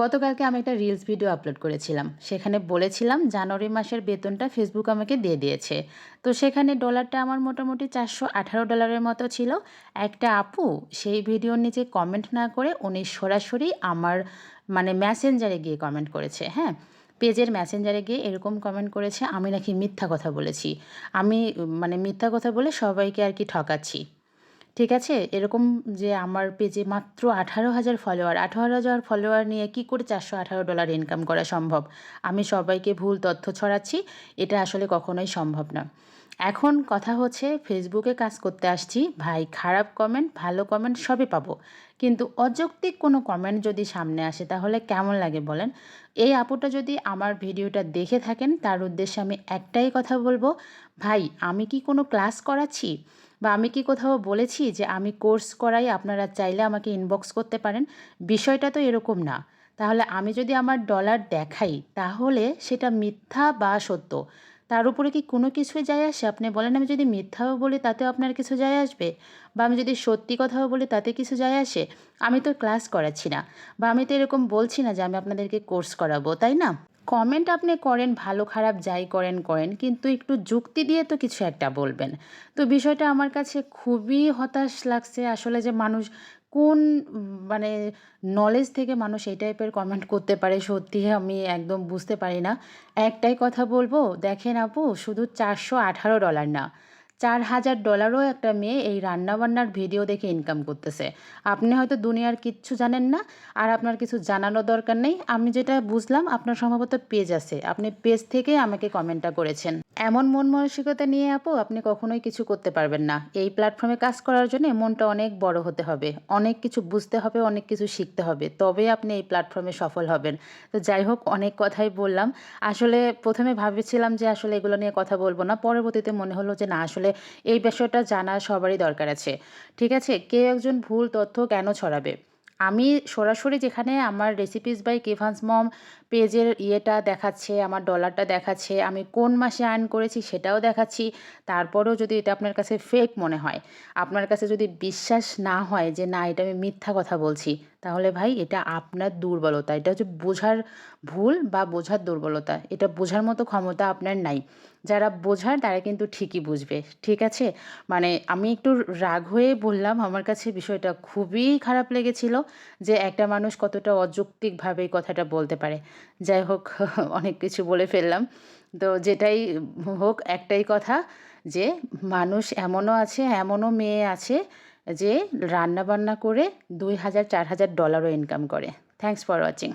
গতকালকে আমি একটা রিলস ভিডিও আপলোড করেছিলাম। সেখানে বলেছিলাম, জানুয়ারি মাসের বেতনটা ফেসবুক আমাকে দিয়ে দিয়েছে। তো সেখানে ডলারটা আমার মোটামুটি চারশো আঠারো ডলারের মতো ছিল। একটা আপু সেই ভিডিওর নিচে কমেন্ট না করে উনি সরাসরি আমার মানে মেসেঞ্জারে গিয়ে কমেন্ট করেছে হ্যাঁ? পেজের মেসেঞ্জারে গিয়ে এরকম কমেন্ট করেছে, আমি নাকি মিথ্যা কথা বলেছি। আমি মানে মিথ্যা কথা বলে সবাইকে আর কি ঠকাচ্ছি। ঠিক আছে? এরকম যে আমার পেজে মাত্র আঠারো হাজার ফলোয়ার আঠারো হাজার ফলোয়ার নিয়ে কি করে চারশো আঠারো ডলার ইনকাম করা সম্ভব? আমি সবাইকে ভুল তথ্য ছড়াচ্ছি, এটা আসলে কখনোই সম্ভব না। এখন কথা হচ্ছে ফেসবুকে কাজ করতে আসছি। ভাই, খারাপ কমেন্ট ভালো কমেন্ট সবই পাবো। কিন্তু অযৌক্তিক কোনো কমেন্ট যদি সামনে আসে, তাহলে কেমন লাগে বলেন? এই আপুটা যদি আমার ভিডিওটা দেখে থাকেন, তার উদ্দেশ্যে আমি একটাই কথা বলব। ভাই, আমি কি কোনো ক্লাস করাচ্ছি? বা আমি কি কোথাও বলেছি যে আমি কোর্স করাই, আপনারা চাইলে আমাকে ইনবক্স করতে পারেন? বিষয়টা তো এরকম না। তাহলে আমি যদি আমার ডলার দেখাই, তাহলে সেটা মিথ্যা বা সত্য। তার উপরে কি কোনো কিছুই যায় আসে? আপনি বলেন, আমি যদি মিথ্যাও বলি, তাতেও আপনার কিছু যায় আসবে? বা আমি যদি সত্যি কথাও বলি, তাতে কিছু যায় আসে? আমি তো ক্লাস করাচ্ছি না। বা আমি তো এরকম বলছি না যে আমি আপনাদেরকে কোর্স করাবো, তাই না? কমেন্ট আপনি করেন, ভালো, খারাপ যাই করেন করেন, কিন্তু একটু যুক্তি দিয়ে তো কিছু একটা বলবেন। তো বিষয়টা আমার কাছে খুবই হতাশ লাগছে। আসলে যে মানুষ কোন মানে নলেজ থেকে মানুষ এই টাইপের কমেন্ট করতে পারে, সত্যি আমি একদম বুঝতে পারি না। একটাই কথা বলব, দেখেন আপু, শুধু চারশো আঠারো ডলার না। চার হাজার ডলারও একটা মেয়ে এই রান্নাবান্নার ভিডিও দেখে ইনকাম করতেছে। আপনি হয়তো দুনিয়ার কিচ্ছু জানেন না, আর আপনার কিছু জানানো দরকার নেই। আমি যেটা বুঝলাম, আপনার সম্ভবত পেজ আছে। আপনি পেজ থেকে আমাকে কমেন্টটা করেছেন। এমন মন মানসিকতা নিয়ে আপু, আপনি কখনোই কিছু করতে পারবেন না। এই প্ল্যাটফর্মে কাজ করার জন্য মনটা অনেক বড় হতে হবে। অনেক কিছু বুঝতে হবে, অনেক কিছু শিখতে হবে। তবে আপনি এই প্ল্যাটফর্মে সফল হবেন। তো যাই হোক, অনেক কথাই বললাম। আসলে প্রথমে ভাবেছিলাম যে আসলে এগুলো নিয়ে কথা বলব না। পরবর্তীতে মনে হলো যে না, আসলে এই বিষয়টা জানা সবারই দরকার আছে। ঠিক আছে? কেউ একজন ভুল তথ্য কেন ছড়াবে? আমি সরাসরি যেখানে আমার রেসিপিস বাই কেভান্স মম পেজের ইয়েটা দেখাচ্ছে, আমার ডলারটা দেখাচ্ছে, আমি কোন মাসে আর্ন করেছি সেটাও দেখাচ্ছি, তারপরেও যদি এটা আপনার কাছে ফেক মনে হয়, আপনার কাছে যদি বিশ্বাস না হয় যে না, এটা আমি মিথ্যা কথা বলছি তাহলে ভাই এটা আপনার দুর্বলতা। এটা হচ্ছে বোঝার ভুল বা বোঝার দুর্বলতা। এটা বোঝার মতো ক্ষমতা আপনার নাই। যারা বোঝার তারা কিন্তু ঠিকই বুঝবে, ঠিক আছে? মানে আমি একটু রাগ হয়ে বললাম, আমার কাছে বিষয়টা খুবই খারাপ লেগেছিল যে একটা মানুষ কতটা অযৌক্তিকভাবে কথাটা বলতে পারে। যাই হোক, অনেক কিছু বলে ফেললাম। তো যেটাই হোক, একটাই কথা যে মানুষ এমনও আছে, এমনও মেয়ে আছে যে রান্না বান্না করে দুই হাজার চার হাজার ডলারও ইনকাম করে। Thanks for watching